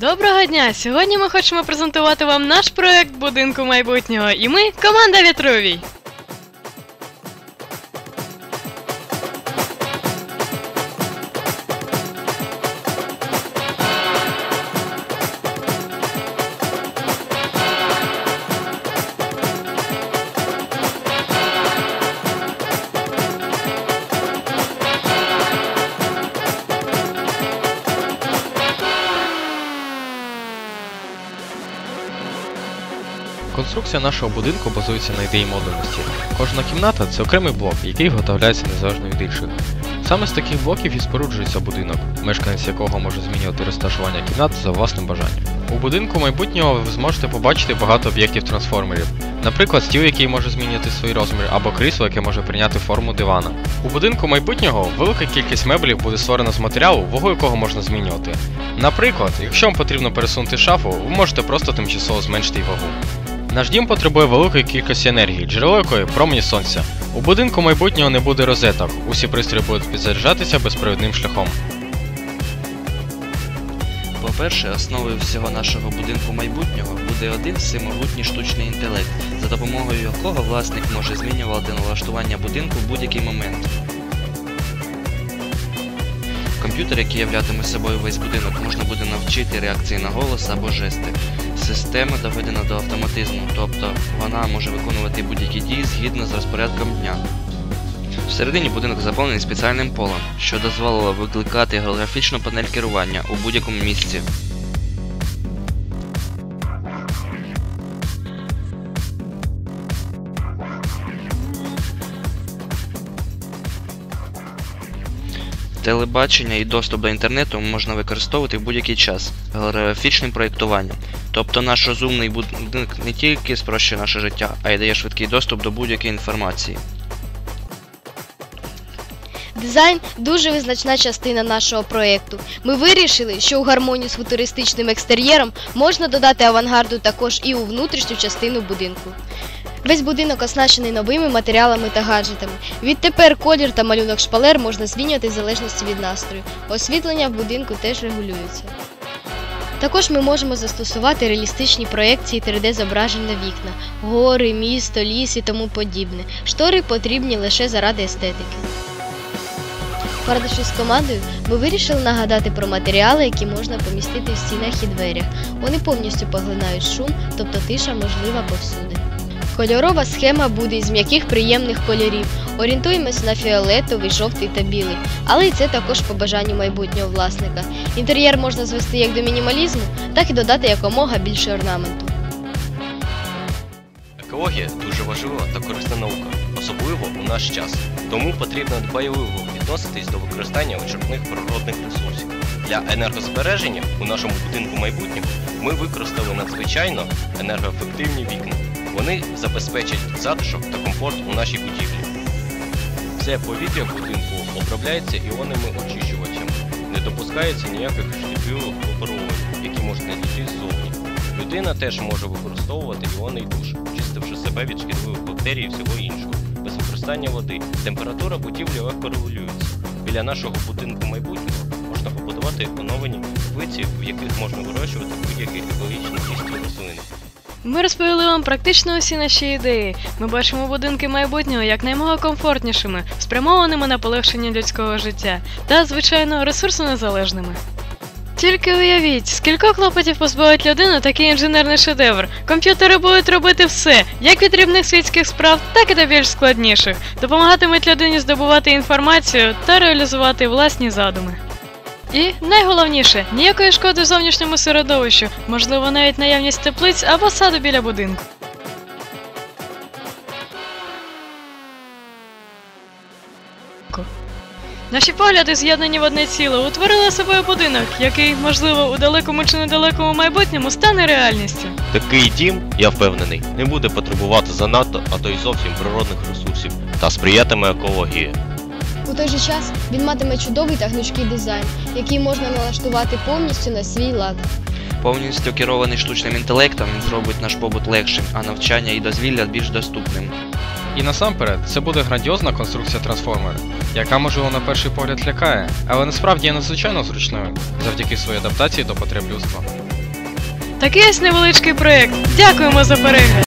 Доброго дня! Сьогодні ми хочемо презентувати вам наш проект будинку майбутнього, і ми команда Вітровій. Конструкція нашого будинку базується на ідеї модульності. Кожна кімната це окремий блок, який виготовляється незалежно від інших. Саме з таких блоків і споруджується будинок, мешканець якого може змінювати розташування кімнат за власним бажанням. У будинку майбутнього ви зможете побачити багато об'єктів трансформерів, наприклад, стіл, який може змінювати свої розміри, або крісло, яке може прийняти форму дивана. У будинку майбутнього велика кількість меблів буде створена з матеріалу, вагу якого можна змінювати. Наприклад, якщо вам потрібно пересунути шафу, ви можете просто тимчасово зменшити її вагу. Наш дім потребує великої кількості енергії, джерело якої промені сонця. У будинку майбутнього не буде розеток, усі пристрої будуть підзаряджатися безпровідним шляхом. По-перше, основою всього нашого будинку майбутнього буде один всемогутній штучний інтелект, за допомогою якого власник може змінювати налаштування будинку в будь-який момент. Комп'ютер, який являтиме собою весь будинок, можна буде навчити реакції на голос або жести. Система доведена до автоматизму, тобто вона може виконувати будь-які дії згідно з розпорядком дня. Всередині будинок заповнений спеціальним полем, що дозволило викликати голографічну панель керування у будь-якому місці. Телебачення і доступ до інтернету можна використовувати в будь-який час голографічним проєктуванням. Тобто наш розумний будинок не тільки спрощує наше життя, а й дає швидкий доступ до будь-якої інформації. Дизайн дуже визначна частина нашого проєкту. Ми вирішили, що у гармонію з футуристичним екстер'єром можна додати авангарду також і у внутрішню частину будинку. Весь будинок оснащений новими матеріалами та гаджетами. Відтепер колір та малюнок шпалер можна змінювати в залежності від настрою. Освітлення в будинку теж регулюється. Також ми можемо застосувати реалістичні проекції 3D-зображень на вікна, гори, місто, ліс і тому подібне. Штори потрібні лише заради естетики. Порадившись з командою, ми вирішили нагадати про матеріали, які можна помістити в стінах і дверях. Вони повністю поглинають шум, тобто тиша можлива повсюди. Кольорова схема буде із м'яких приємних кольорів. Орієнтуємося на фіолетовий, жовтий та білий, але і це також по бажанню майбутнього власника. Інтер'єр можна звести як до мінімалізму, так і додати якомога більше орнаменту. Екологія дуже важлива та корисна наука, особливо у наш час. Тому потрібно дбайливо відноситись до використання вичерпних природних ресурсів. Для енергозбереження у нашому будинку майбутнього ми використали надзвичайно енергоефективні вікна. Вони забезпечать затишок та комфорт у нашій будівлі. Все повітря будинку обробляється іонними очищувачами. Не допускається ніяких шкідливих випаровувань, які можуть надійти ззовні. Людина теж може використовувати іонний душ, чистивши себе від шкідливих бактерій і всього іншого, без використання води. Температура будівлі легко регулюється. Біля нашого будинку майбутнього можна побудувати оновлені теплиці, в яких можна вирощувати будь-які. Ми розповіли вам практично усі наші ідеї. Ми бачимо будинки майбутнього якнаймога комфортнішими, спрямованими на полегшення людського життя та, звичайно, ресурсонезалежними. Тільки уявіть, скількох клопотів позбавить людину такий інженерний шедевр. Комп'ютери будуть робити все, як від дрібних світських справ, так і до більш складніших, допомагатимуть людині здобувати інформацію та реалізувати власні задуми. І найголовніше, ніякої шкоди зовнішньому середовищу, можливо, навіть наявність теплиць або саду біля будинку. Наші погляди, з'єднані в одне ціле, утворили собою будинок, який, можливо, у далекому чи недалекому майбутньому стане реальністю. Такий дім, я впевнений, не буде потребувати занадто, а то й зовсім природних ресурсів та сприятиме екології. У той же час він матиме чудовий та гнучкий дизайн, який можна налаштувати повністю на свій лад. Повністю керований штучним інтелектом він зробить наш побут легшим, а навчання і дозвілля більш доступним. І насамперед, це буде грандіозна конструкція трансформера, яка можливо на перший погляд лякає, але насправді є надзвичайно зручною завдяки своїй адаптації до потреб людства. Такий ось невеличкий проєкт. Дякуємо за перегляд!